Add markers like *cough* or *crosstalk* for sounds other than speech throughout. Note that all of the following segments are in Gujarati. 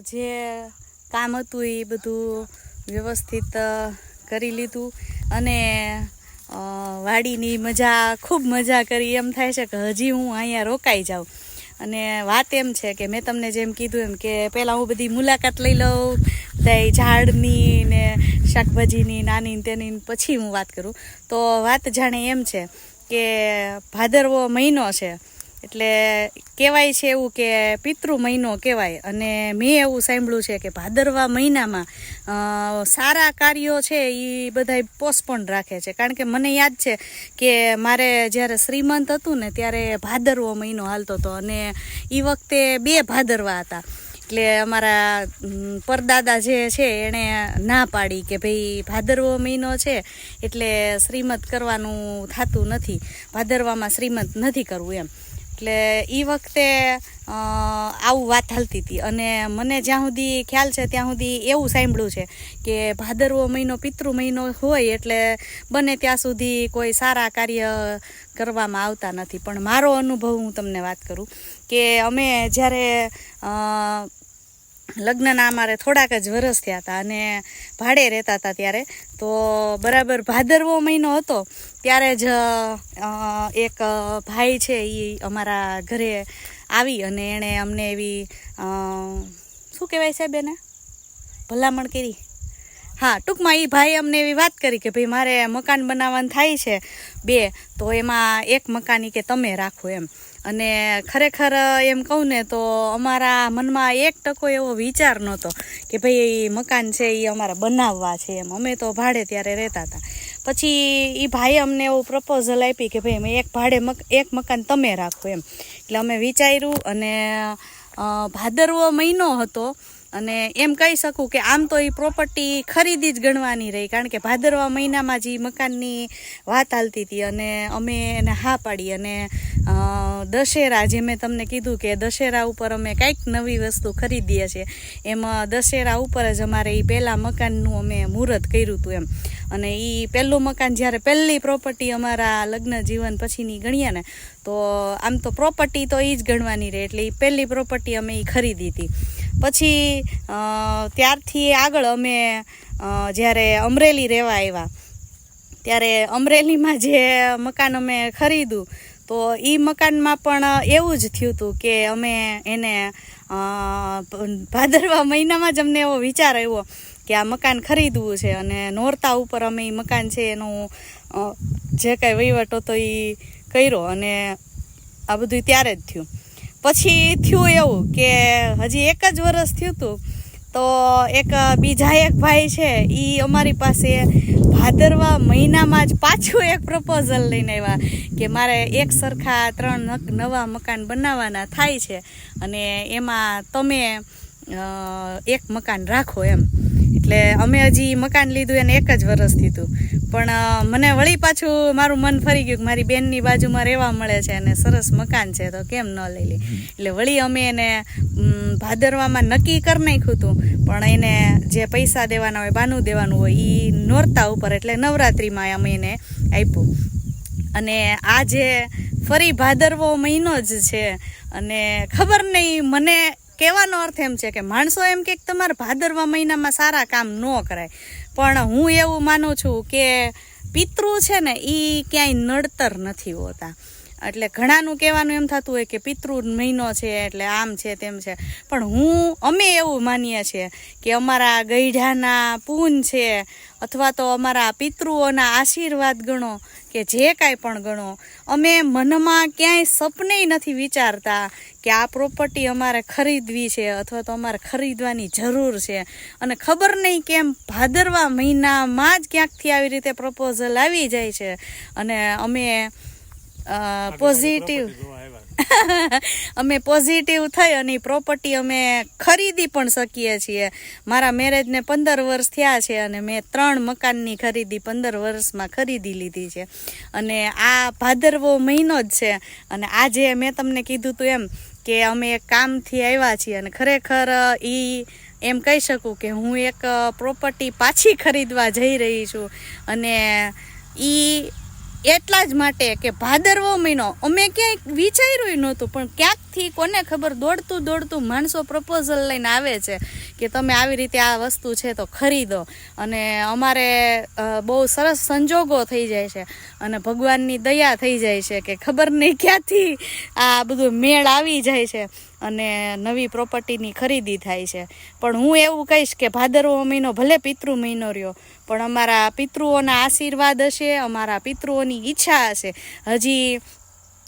જે કામ હતું એ બધું વ્યવસ્થિત કરી લીધું. અને વાડીની મજા, ખૂબ મજા કરી. એમ થાય છે કે હજી હું અહીંયા રોકાઈ જાઉં. અને વાત એમ છે કે મેં તમને જેમ કીધું એમ કે પહેલાં હું બધી મુલાકાત લઈ લઉં, બધા ઝાડની ને શાકભાજીની નાની તેની પછી હું વાત કરું. તો વાત જાણે એમ છે કે ભાદરવો મહિનો છે. એટલે કહેવાય છે એવું કે પિતૃ મહિનો કહેવાય. અને મેં એવું સાંભળ્યું છે કે ભાદરવા મહિનામાં સારા કાર્યો છે એ બધા પોસ્ટપોન રાખે છે. કારણ કે મને યાદ છે કે મારે જ્યારે શ્રીમંત હતું ને ત્યારે ભાદરવો મહિનો હાલતો હતો. અને એ વખતે બે ભાદરવા હતા. એટલે અમારા પરદાદા જે છે એણે ના પાડી કે ભાઈ ભાદરવો મહિનો છે એટલે શ્રીમત કરવાનું થતું નથી. ભાદરવામાં શ્રીમત નથી કરવું એમ. એટલે એ વખતે આવું વાત હાલતી હતી અને મને જ્યાં સુધી ખ્યાલ છે, ત્યાં સુધી એવું સાંભળ્યું છે કે ભાદરવો મહિનો પિતૃ મહિનો હોય એટલે બને ત્યાં સુધી કોઈ સારા કાર્ય કરવામાં આવતા નથી. પણ મારો અનુભવ હું તમને વાત કરું કે અમે જ્યારે લગ્નના અમારે થોડાક જ વરસ થયા હતા અને ભાડે રહેતા હતા ત્યારે. તો બરાબર ભાદરવો મહિનો હતો, ત્યારે જ એક ભાઈ છે એ અમારા ઘરે આવી અને એણે અમને એવી શું કહેવાય સાહેબ એને? ભલામણ કરી. હા, ટૂંકમાં એ ભાઈ અમને એવી વાત કરી કે ભાઈ, મારે મકાન બનાવવાનું થાય છે બે, તો એમાં એક મકાની કે તમે રાખો એમ. અને ખરેખર એમ કહું ને તો અમારા મનમાં એક ટકો એવો વિચાર નહોતો કે ભાઈ મકાન છે એ અમારે બનાવવા છે એમ. અમે તો ભાડે ત્યારે રહેતા હતા. પછી એ ભાઈ અમને એવું પ્રપોઝલ આપી કે ભાઈ મેં એક ભાડે મક, એક મકાન તમે રાખો એમ. એટલે અમે વિચાર્યું અને ભાદરવો મહિનો હતો અને એમ કહી શકું કે આમ તો એ પ્રોપર્ટી ખરીદી જ ગણવાની રહી, કારણ કે ભાદરવા મહિનામાં જ એ મકાનની વાત હાલતી હતી અને અમે એને હા પાડી અને દશેરા જે મેં તમને કીધું કે દશેરા ઉપર અમે કંઈક નવી વસ્તુ ખરીદીએ છીએ, એમાં દશેરા ઉપર જ અમારે એ પહેલાં મકાનનું અમે મુહૂર્ત કર્યું હતું એમ. અને એ પહેલું મકાન જ્યારે પહેલી પ્રોપર્ટી અમારા લગ્ન જીવન પછીની ગણીએ ને, તો આમ તો પ્રોપર્ટી તો એ જ ગણવાની રહે, એટલે એ પહેલી પ્રોપર્ટી અમે એ ખરીદી હતી. પછી ત્યારથી આગળ અમે જ્યારે અમરેલી રહેવા આવ્યા, ત્યારે અમરેલીમાં જે મકાન અમે ખરીદ્યું, તો એ મકાનમાં પણ એવું જ થયું હતું કે અમે એને ભાદરવા મહિનામાં જ અમને એવો વિચાર આવ્યો કે આ મકાન ખરીદવું છે અને નોરતા ઉપર અમે એ મકાન છે એનું જે કાંઈ વહીવટ હતો એ કર્યો અને આ બધું ત્યારે જ થયું. પછી થયું એવું કે હજી એક જ વરસ થયું હતું તો એક બીજા એક ભાઈ છે એ અમારી પાસે ભાદરવા મહિનામાં જ પાછું એક પ્રપોઝલ લઈને આવ્યા કે મારે એક સરખા ત્રણ નવા મકાન બનાવવાના થાય છે અને એમાં તમે એક મકાન રાખો એમ. એટલે અમે હજી મકાન લીધું એને એક જ વરસ થયું પણ મને વળી પાછું મારું મન ફરી ગયું કે મારી બેનની બાજુમાં રહેવા મળે છે અને સરસ મકાન છે તો કેમ ન લઈ લે? એટલે વળી અમે એને ભાદરવામાં નક્કી કરી નાખ્યું હતું. પણ એને જે પૈસા દેવાના હોય બાનું દેવાનું હોય એ નોરતા ઉપર એટલે નવરાત્રિમાં અમે એને આપ્યું. અને આ જે ફરી ભાદરવો મહિનો જ છે અને ખબર નહીં મને કહેવાનો અર્થ એમ છે કે માણસો એમ કે તમારે ભાદરવા મહિનામાં સારા કામ ન કરાય. પણ હું એવું માનું છું કે પિતૃ છે ને એ ક્યાંય નડતર નથી હોતા. એટલે ઘણાનું કહેવાનું એમ થતું હોય કે પિતૃ મહિનો છે, એટલે આમ છે, તેમ છે. પણ હું, અમે એવું માનીએ છીએ કે અમારા ગઈઢાના પૂન છે, અથવા તો અમારા પિતૃઓના આશીર્વાદ ગણો કે જે કાંઈ પણ ગણો. અમે મનમાં ક્યાંય સપને નથી વિચારતા કે આ પ્રોપર્ટી અમારે ખરીદવી છે, અથવા તો અમારે ખરીદવાની જરૂર છે. અને ખબર નહીં કેમ ભાદરવા મહિનામાં જ ક્યાંકથી આવી રીતે પ્રપોઝલ આવી જાય છે. અને અમે પોઝિટિવ *laughs* અમે પોઝિટિવ થઈ અને પ્રોપર્ટી અમે ખરીદી પણ શકીએ છીએ. મારા મેરેજને પંદર વર્ષ થયા છે અને મેં ત્રણ મકાનની ખરીદી પંદર વર્ષમાં ખરીદી લીધી છે. અને આ ભાદરવો મહિનો જ છે. અને આજે મેં તમને કીધું હતું એમ કે અમે એક કામથી આવ્યા છીએ અને ખરેખર એ એમ કહી શકું કે હું એક પ્રોપર્ટી પાછી ખરીદવા જઈ રહી છું. અને એ એટલા જ માટે કે ભાદરવો મહિનો અમે ક્યાંય વિચાર્યું નહોતું પણ ક્યાંકથી ક્યાંથી કોને ખબર? દોડતું દોડતું માણસો પ્રપોઝલ લઈને આવે છે કે તમે આવી રીતે આ વસ્તુ છે તો ખરીદો. અને અમારે બહુ સરસ સંજોગો થઈ જાય છે. અને ભગવાનની દયા થઈ જાય છે કે ખબર નહીં ક્યાંથી આ બધું મેળ આવી જાય છે અને નવી પ્રોપર્ટીની ખરીદી થાય છે. પણ હું એવું કહીશ કે ભાદરવો મહિનો ભલે પિતૃ મહિનો રહ્યો, પણ અમારા પિતૃઓના આશીર્વાદ હશે, અમારા પિતૃઓની ઈચ્છા હશે. હજી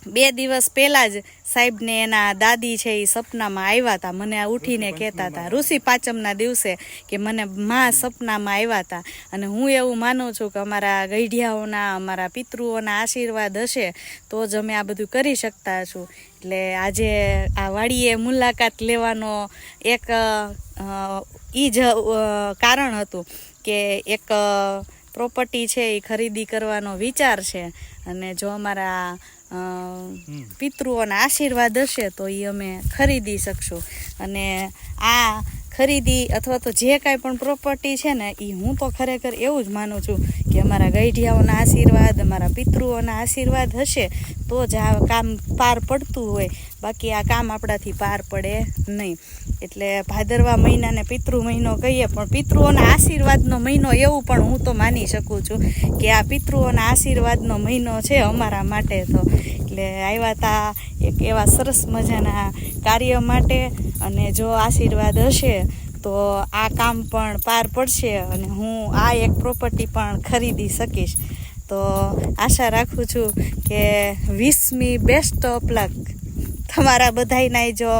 બે દિવસ પહેલાં જ સાહેબને એના દાદી છે એ સપનામાં આવ્યા હતા મને આ ઉઠીને કહેતા હતા ઋષિ પાંચમના દિવસે કે મને માં સપનામાં આવ્યા હતા અને હું એવું માનું છું કે અમારા ગઈઢિયાઓના અમારા પિતૃઓના આશીર્વાદ હશે તો જ અમે આ બધું કરી શકતા છું એટલે આજે આ વાડીએ મુલાકાત લેવાનો એક એ જ કારણ હતું કે એક પ્રોપર્ટી છે એ ખરીદી કરવાનો વિચાર છે. અને જો અમારા પિતૃઓના આશીર્વાદ હશે તો એ અમે ખરીદી શકશું. અને આ ખરીદી અથવા તો જે કાંઈ પણ પ્રોપર્ટી છે ને એ હું તો ખરેખર એવું જ માનું છું કે અમારા ગઈઢિયાઓના આશીર્વાદ, અમારા પિતૃઓના આશીર્વાદ હશે, તો જ આ કામ પાર પડતું હોય. બાકી આ કામ આપણાથી પાર પડે નહીં. એટલે ભાદરવા મહિનાને પિતૃ મહિનો કહીએ, પણ પિતૃઓના આશીર્વાદનો મહિનો એવું પણ હું તો માની શકું છું કે આ પિતૃઓના આશીર્વાદનો મહિનો છે અમારા માટે તો. એટલે આવ્યા હતા એક એવા સરસ મજાના કાર્ય માટે અને જો આશીર્વાદ હશે, તો આ કામ પણ પાર પડશે અને હું આ એક પ્રોપર્ટી પણ ખરીદી શકીશ. તો આશા રાખું છું કે વીસમી બેસ્ટ ઓફ લક તમારા બધાયના જો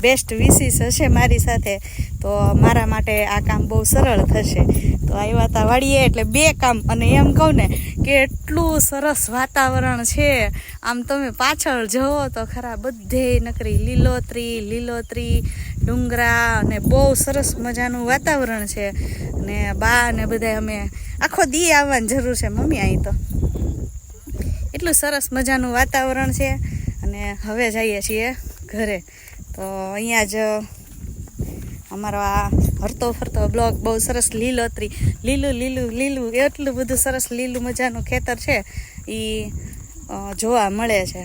બેસ્ટ વિશીસ હશે મારી સાથે. તો મારા માટે આ કામ બહુ સરળ થશે. તો આવ્યા હતા વાળીએ એટલે બે કામ. અને એમ કહું ને કે એટલું સરસ વાતાવરણ છે. આમ તમે પાછળ જુઓ તો ખરા બધે નકરી લીલોતરી લીલોતરી, ડુંગરા અને બહુ સરસ મજાનું વાતાવરણ છે. અને બા ને બધા અમે આખો દી આવવાની જરૂર છે મમ્મી અહીં તો. એટલું સરસ મજાનું વાતાવરણ છે. અને હવે જઈએ છીએ ઘરે. તો અહીંયા જ અમારો આ હરતો ફરતો બ્લોગ બહુ સરસ લીલોતરી લીલું લીલું લીલું, એટલું બધું સરસ લીલું મજાનું ખેતર છે. એ જોવા મળે છે.